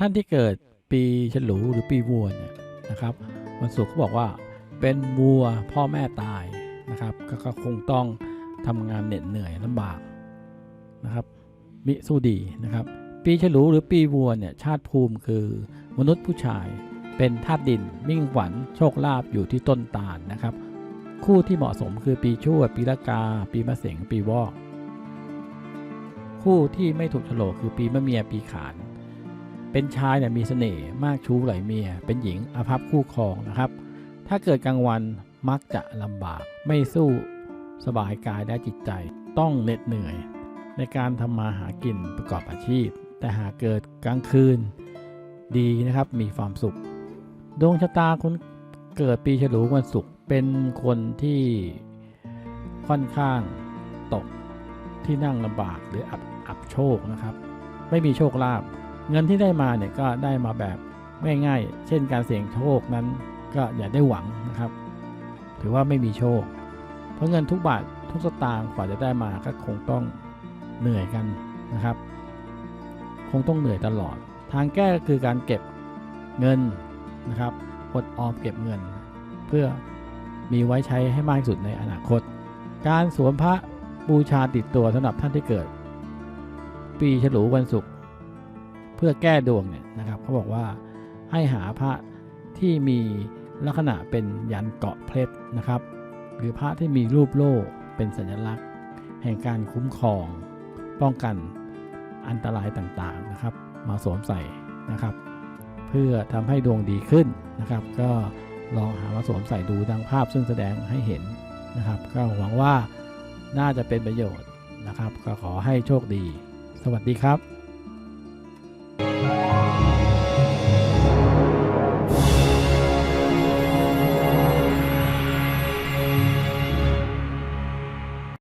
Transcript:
ท่านที่เกิดปีฉลูหรือปีวัวเนี่ยนะครับวันศุกร์เขาบอกว่าเป็นวัวพ่อแม่ตายนะครับก็ก็คงต้องทำงานเหน็ดเหนื่อยลำบากนะครับ มิสู้ดีนะครับ ปีฉลูหรือปีวัวเนี่ยชาติภูมิคือมนุษย์ผู้ชายเป็นธาตุดินมิ่งขวัญโชคลาภอยู่ที่ต้นตาลนะครับ คู่ที่เหมาะสมคือปีชวดปีละกา ปีมะเสงปีวอก คู่ที่ไม่ถูกโฉลกคือปีมะเมียปีขาน เป็นชายเนี่ยมีเสน่ห์มากชู้ไหลเมีย เป็นหญิงอภัพคู่ครองนะครับ ถ้าเกิดกลางวันมักจะลำบากไม่สู้สบายกายและจิตใจ ต้องเหน็ดเหนื่อย ในการทำมาหากินประกอบอาชีพ แต่หากเกิดกลางคืนดีนะครับมีความสุข ดวงชะตาคนเกิดปีฉลูวันศุกร์เป็นคนที่ค่อนข้างตกที่นั่งลำบากหรืออับอับโชคนะครับ ไม่มีโชคลาภ เงินที่ได้มาเนี่ยก็ได้มาแบบง่ายๆ เช่นการเสี่ยงโชคนั้นก็อย่าได้หวังนะครับ ถือว่าไม่มีโชค เพราะเงินทุกบาททุกสตางค์กว่าจะได้มาก็คงต้องเหนื่อยกันนะครับ คงต้องเหนื่อยตลอด ทางแก้ก็คือการเก็บเงินนะครับอดออมเก็บเงิน เพื่อมีไว้ใช้ให้มากที่สุดในอนาคต การสวมพระบูชาติดตัวสำหรับท่านที่เกิด ปีฉลูวันศุกร์ เพื่อแก้ดวงเนี่ยนะครับเขาบอกว่าให้หาพระที่มีลักษณะเป็นยันเกาะเพชรนะครับ หรือพระที่มีรูปโล่เป็นสัญลักษณ์ แห่งการคุ้มครอง ป้องกันอันตรายต่างๆนะครับ มาสวมใส่นะครับ เพื่อทำให้ดวงดีขึ้นนะครับ ก็ลองหามาสวมใส่ดูดังภาพซึ่งแสดงให้เห็นนะครับ ก็หวังว่าน่าจะเป็นประโยชน์นะครับ ก็ขอให้โชคดี สวัสดีครับ